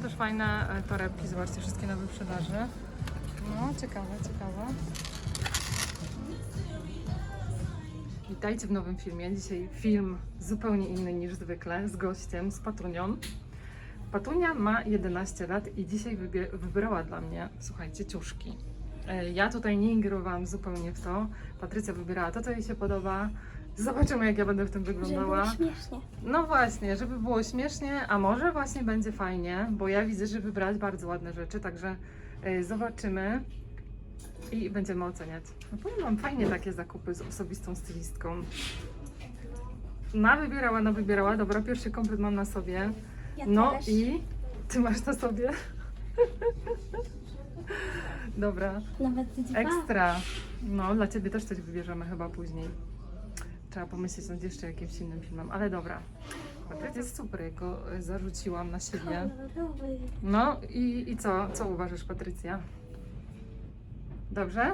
fajne e, torebki, zobaczcie, wszystkie na wyprzedaży. No, ciekawe, ciekawe. Witajcie w nowym filmie. Dzisiaj film zupełnie inny niż zwykle, z gościem, z Patunią. Patunia ma 11 lat i dzisiaj wybrała dla mnie, słuchajcie, ciuszki. E, Ja tutaj nie ingerowałam zupełnie w to. Patrycja wybierała to, co jej się podoba. Zobaczymy, jak ja będę w tym Żeby wyglądała. było śmiesznie. No właśnie, żeby było śmiesznie, a może właśnie będzie fajnie, bo ja widzę, że wybrać bardzo ładne rzeczy, także y, zobaczymy i będziemy oceniać. No powiem Wam, fajnie takie zakupy z osobistą stylistką. Na wybierała, na wybierała, dobra, pierwszy komplet mam na sobie. Ja No też. i Ty masz na sobie? Dobra, Nawet dwa. ekstra. No, dla Ciebie też coś wybierzemy chyba później. Trzeba pomyśleć nad jeszcze jakimś innym filmem, ale dobra. Patrycja jest super, jak go y, zarzuciłam na siebie. Kolorowy. No i, i co? Co uważasz, Patrycja? Dobrze?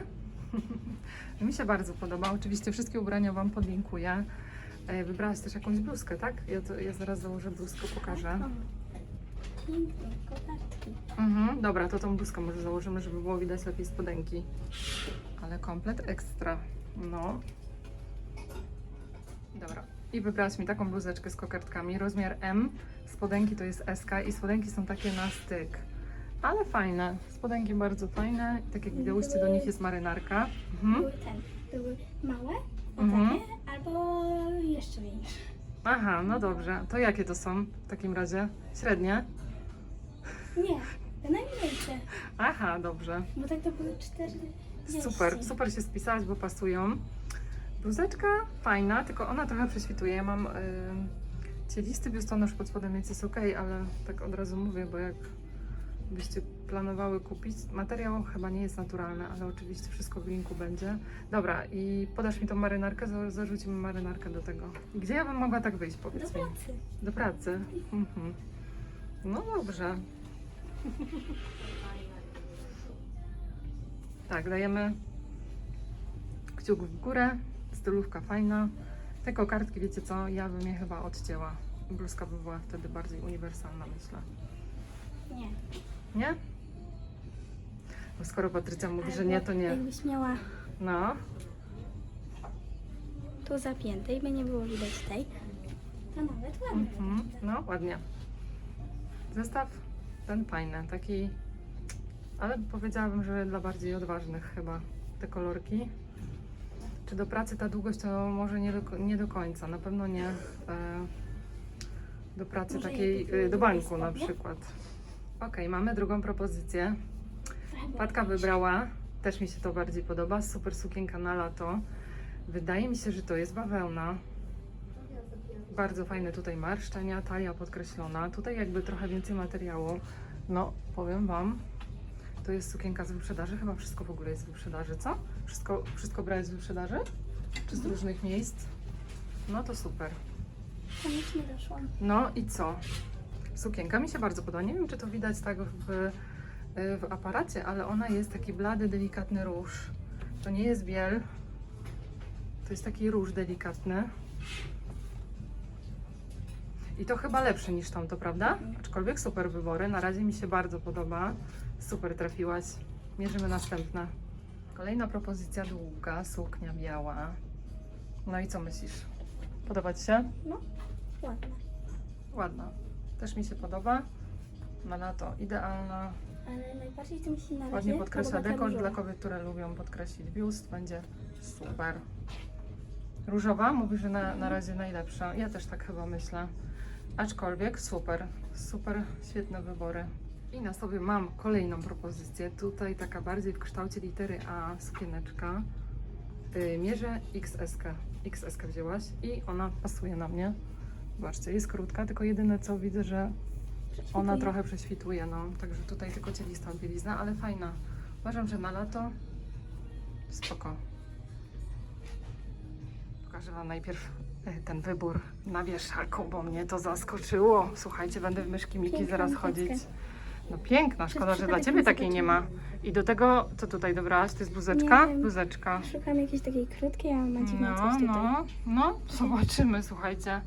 Mi się bardzo podoba. Oczywiście wszystkie ubrania Wam podlinkuję. E, Wybrałaś też jakąś bluzkę, tak? Ja, to, ja zaraz założę bluzkę, pokażę. Kotarki. Mhm, dobra, to tą bluzkę może założymy, żeby było widać lepiej spodenki. Ale komplet ekstra. No. Dobra. I wybrałaś mi taką bluzeczkę z kokardkami, rozmiar M. Spodenki to jest SK i spodenki są takie na styk. Ale fajne. Spodenki bardzo fajne. Tak jak widziałyście, do nich jest marynarka. Mhm. Były ten, były małe, Mhm. takie, albo jeszcze większe. Aha, no dobrze. To jakie to są w takim razie? Średnie? Nie, te najmniejsze, Aha, dobrze. bo tak to były cztery. Super, super się spisałaś, bo pasują. Bluzeczka fajna, tylko ona trochę prześwituje. Ja mam y, cielisty biustonosz pod spodem, więc jest ok, ale tak od razu mówię, bo jak byście planowały kupić, materiał chyba nie jest naturalny, ale oczywiście wszystko w linku będzie. Dobra, i podasz mi tą marynarkę, za- zarzucimy marynarkę do tego. Gdzie ja bym mogła tak wyjść, Do powiedz mi? pracy. Do pracy. Mhm. No dobrze. Tak, dajemy kciuk w górę. Stylówka fajna. Te kokardki, wiecie co, ja bym je chyba odcięła. Bluzka by była wtedy bardziej uniwersalna, myślę. Nie. Nie? Bo skoro Patrycja mówi, że nie, to nie. Jakbyś miała No, tu zapięte i by nie było widać tej, to nawet ładnie. mhm. no ładnie. Zestaw ten fajny, taki, ale powiedziałabym, że dla bardziej odważnych chyba te kolorki. Czy do pracy ta długość to może nie do, nie do końca, na pewno nie e, do pracy Może takiej, e, do banku na przykład. Okej, mamy drugą propozycję. Patka wybrała, też mi się to bardziej podoba, super sukienka na lato. Wydaje mi się, że to jest bawełna. Bardzo fajne tutaj marszczenia, talia podkreślona. Tutaj jakby trochę więcej materiału. No, powiem Wam, to jest sukienka z wyprzedaży. Chyba wszystko w ogóle jest z wyprzedaży, co? Wszystko, wszystko brałeś z wyprzedaży? Czy z różnych miejsc? No to super. Koniecznie doszłam. No i co? Sukienka mi się bardzo podoba. Nie wiem, czy to widać tak w, w aparacie, ale ona jest taki blady, delikatny róż. To nie jest biel. To jest taki róż delikatny. I to chyba lepszy niż tamto, prawda? Aczkolwiek super wybory. Na razie mi się bardzo podoba. Super trafiłaś. Mierzymy następne. Kolejna propozycja długa, suknia biała. No i co myślisz? Podoba Ci się? No, ładne. Ładna. Też mi się podoba. Na lato idealna. Ale najbardziej to mi się na razie Ładnie podkreśla podoba ta dekolt różowa. dla kobiet, które lubią podkreślić biust. Będzie super. Różowa? Mówisz, że na, na razie najlepsza. Ja też tak chyba myślę. Aczkolwiek super. Super, świetne wybory. I na sobie mam kolejną propozycję. Tutaj taka bardziej w kształcie litery A sukieneczka. Yy, mierzę XS. XS wzięłaś i ona pasuje na mnie. Zobaczcie, jest krótka, tylko jedyne co widzę, że ona trochę prześwituje, no. Także tutaj tylko cielista bielizna, ale fajna. Uważam, że na lato spoko. Pokażę Wam najpierw ten wybór na wieszaku, bo mnie to zaskoczyło. Słuchajcie, będę w myszki Miki Piękną zaraz chodzić. No piękna, szkoda, że dla Ciebie takiej nie ma. I do tego, co tutaj dobrałaś? To jest bluzeczka? Nie wiem. Bluzeczka. Szukam jakiejś takiej krótkiej, a ma dziwne No, coś tutaj. no, no, zobaczymy, słuchajcie.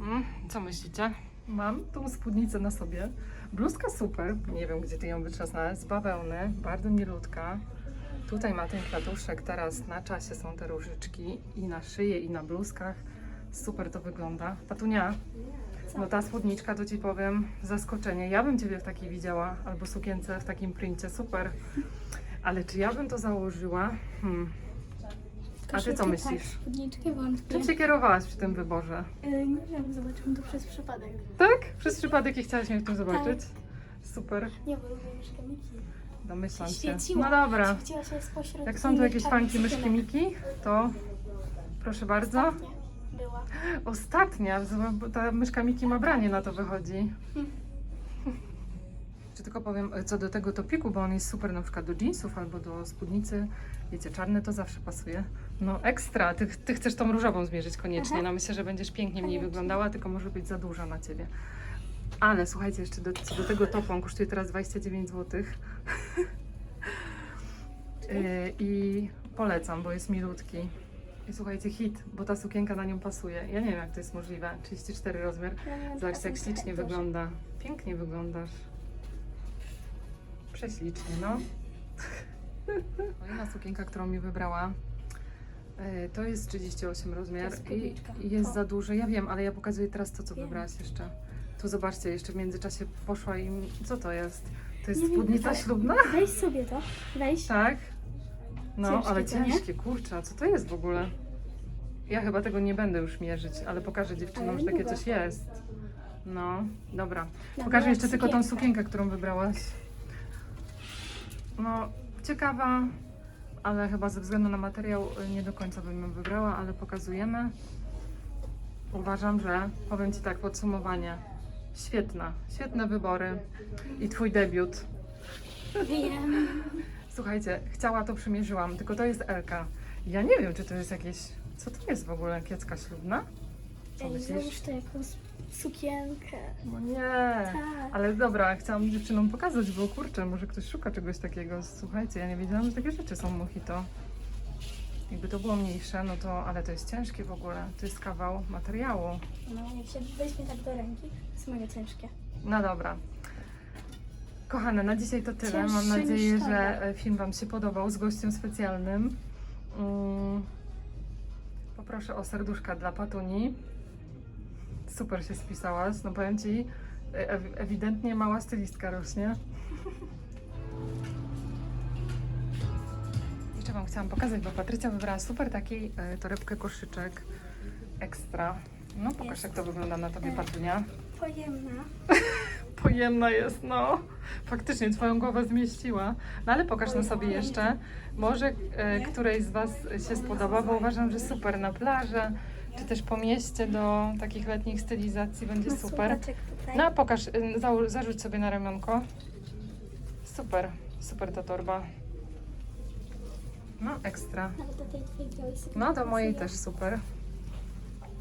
Mm, co myślicie? Mam tą spódnicę na sobie. Bluzka super, nie wiem gdzie ty ją wytrzasnęłaś, z bawełny, bardzo milutka. Tutaj ma ten kwiatuszek, teraz na czasie są te różyczki i na szyję i na bluzkach. Super to wygląda. Patunia, no ta spódniczka to Ci powiem, zaskoczenie. Ja bym Ciebie w takiej widziała, albo sukience w takim princie, super. Ale czy ja bym to założyła? Hmm. A Ty co myślisz? Tak, wątpię. Czym się kierowałaś przy tym wyborze? Yy, nie wiem, zobaczyłam to przez przypadek. Tak? Przez przypadek i chciałaś mnie w tym zobaczyć? Super, Nie, bo lubię myszkę Miki. Domyślam się. Świeciła. No dobra. Świeciła się spośród Jak są tu innych jakieś czarnych fanki myszki. Miki, to proszę bardzo. Ostatnia Była. Ostatnia, bo ta myszka Miki ma branie na to wychodzi. Hmm. Czy tylko powiem e, co do tego topiku, bo on jest super na przykład do jeansów albo do spódnicy. Wiecie, czarny to zawsze pasuje. No ekstra, ty, ty chcesz tą różową zmierzyć koniecznie. Aha. No myślę, że będziesz pięknie mniej Koniecznie. wyglądała, tylko może być za duża na ciebie. Ale słuchajcie, jeszcze do, co do tego topu, on kosztuje teraz 29 zł. Yy, I polecam, bo jest milutki. I słuchajcie, hit, bo ta sukienka na nią pasuje. Ja nie wiem, jak to jest możliwe. 34 rozmiar. Ja miałam Zobacz, taką jak ślicznie trochę wygląda. Pięknie wyglądasz. Prześlicznie, no. Kolejna sukienka, którą mi wybrała, e, to jest 38 rozmiar To jest i, jest O. za duże. Ja wiem, ale ja pokazuję teraz to, co Wiem. wybrałaś jeszcze. Tu zobaczcie, jeszcze w międzyczasie poszła im. Co to jest? To jest Nie wiem, spódnica ślubna? Weź sobie to. Weź. Tak. No, Ciężkie ale to, nie? ciężkie, kurczę, a co to jest w ogóle? Ja chyba tego nie będę już mierzyć, ale pokażę dziewczynom, Ale że takie coś jest. No, dobra. Dobra, Pokażę jeszcze tylko tą sukienka. sukienkę, którą wybrałaś. No, ciekawa, ale chyba ze względu na materiał y, nie do końca bym ją wybrała, ale pokazujemy. Uważam, że powiem Ci tak, podsumowanie. Świetna, świetne wybory i Twój debiut. Wiem. Słuchajcie, chciała to przymierzyłam, tylko to jest Elka. Ja nie wiem, czy to jest jakieś. Co to jest w ogóle? Kiecka ślubna? Co myślisz? załóż to jakąś sukienkę. No nie. Tak. Ale dobra, chciałam dziewczynom pokazać, bo kurczę, może ktoś szuka czegoś takiego. Słuchajcie, ja nie wiedziałam, że takie rzeczy są mojito. Jakby to było mniejsze, no to, ale to jest ciężkie w ogóle. To jest kawał materiału. No, jak się weźmie tak do ręki, to jest mega ciężkie. No dobra. Kochane, na dzisiaj to tyle. Mam nadzieję, niż że film Wam się podobał z gościem specjalnym. Mm. Poproszę o serduszka dla Patuni. Super się spisałaś. No powiem Ci, e- ew- ewidentnie mała stylistka rośnie. Wam chciałam pokazać, bo Patrycja wybrała super taki e, torebkę koszyczek ekstra. No pokaż Jest. jak to wygląda na Tobie E. Patunia. Pojemna. Pojemna jest, no. Faktycznie twoją głowę zmieściła. No ale pokaż na sobie jeszcze. Może e, której z Was się spodoba, bo uważam, że super na plażę, czy też po mieście do takich letnich stylizacji będzie Ma super. tutaj. No a pokaż, y, zarzuć sobie na ramionko. Super, super ta torba. No ekstra. Nawet do tej twojej białej sukienki No do mojej też super.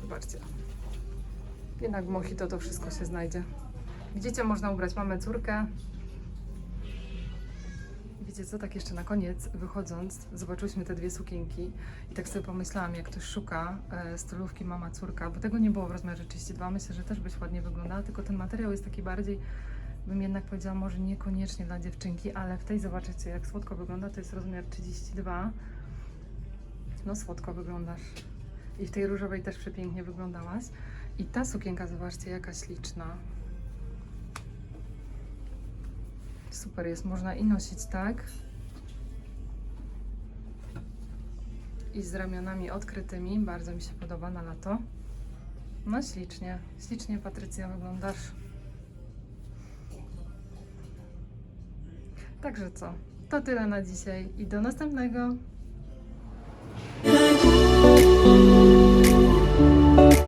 Zobaczcie. Jednak w Mojito to wszystko się znajdzie. Widzicie, można ubrać mamę, córkę. Wiecie co, tak jeszcze na koniec, wychodząc, zobaczyłyśmy te dwie sukienki i tak sobie pomyślałam, jak ktoś szuka e, stylówki mama, córka, bo tego nie było w rozmiarze 32, myślę, że też byś ładnie wyglądała, tylko ten materiał jest taki bardziej, bym jednak powiedziała, może niekoniecznie dla dziewczynki, ale w tej zobaczycie, jak słodko wygląda, to jest rozmiar 32. No słodko wyglądasz. I w tej różowej też przepięknie wyglądałaś. I ta sukienka, zobaczcie, jaka śliczna. Super jest, można i nosić tak. I z ramionami odkrytymi, bardzo mi się podoba na lato. No ślicznie, ślicznie Patrycja wyglądasz. Także co, to tyle na dzisiaj i do następnego.